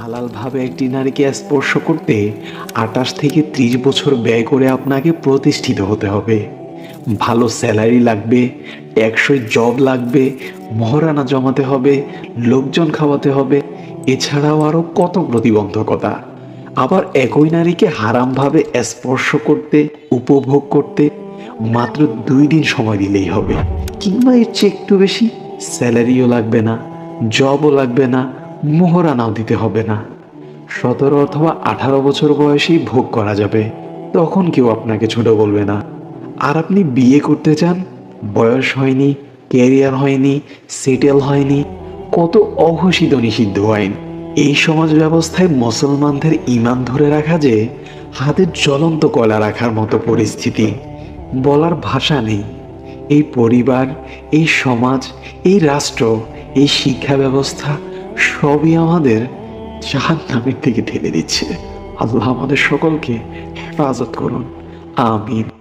হালালভাবে একটি নারীকে স্পর্শ করতে আটাশ থেকে ত্রিশ বছর ব্যয় করে আপনাকে প্রতিষ্ঠিত হতে হবে। ভালো স্যালারি লাগবে, টেকসই জব লাগবে, মহারানা জমাতে হবে, লোকজন খাওয়াতে হবে, এছাড়াও আরও কত প্রতিবন্ধকতা। আবার একই নারীকে হারামভাবে স্পর্শ করতে, উপভোগ করতে মাত্র দুই দিন সময় দিলেই হবে। কিংবা এর চেয়ে একটু বেশি স্যালারিও লাগবে না, জবও লাগবে না মোহরানাও দিতে হবে না। সতেরো অথবা আঠারো বছর বয়সেই ভোগ করা যাবে। তখন কেউ আপনাকে ছোট বলবে না। আর আপনি বিয়ে করতে চান, বয়স হয়নি, ক্যারিয়ার হয়নি, সেটেল হয়নি, কত অঘোষিত নিষিদ্ধ আইন। এই সমাজ ব্যবস্থায় মুসলমানদের ইমান ধরে রাখা যে, হাতে জ্বলন্ত কলা রাখার মতো পরিস্থিতি, বলার ভাষা নেই। এই পরিবার, এই সমাজ, এই রাষ্ট্র, এই শিক্ষা ব্যবস্থা সবই আমাদের জাহান নামের দিকে ঠেলে দিচ্ছে। আল্লাহ আমাদের সকলকে হেফাজত করুন। আমিন।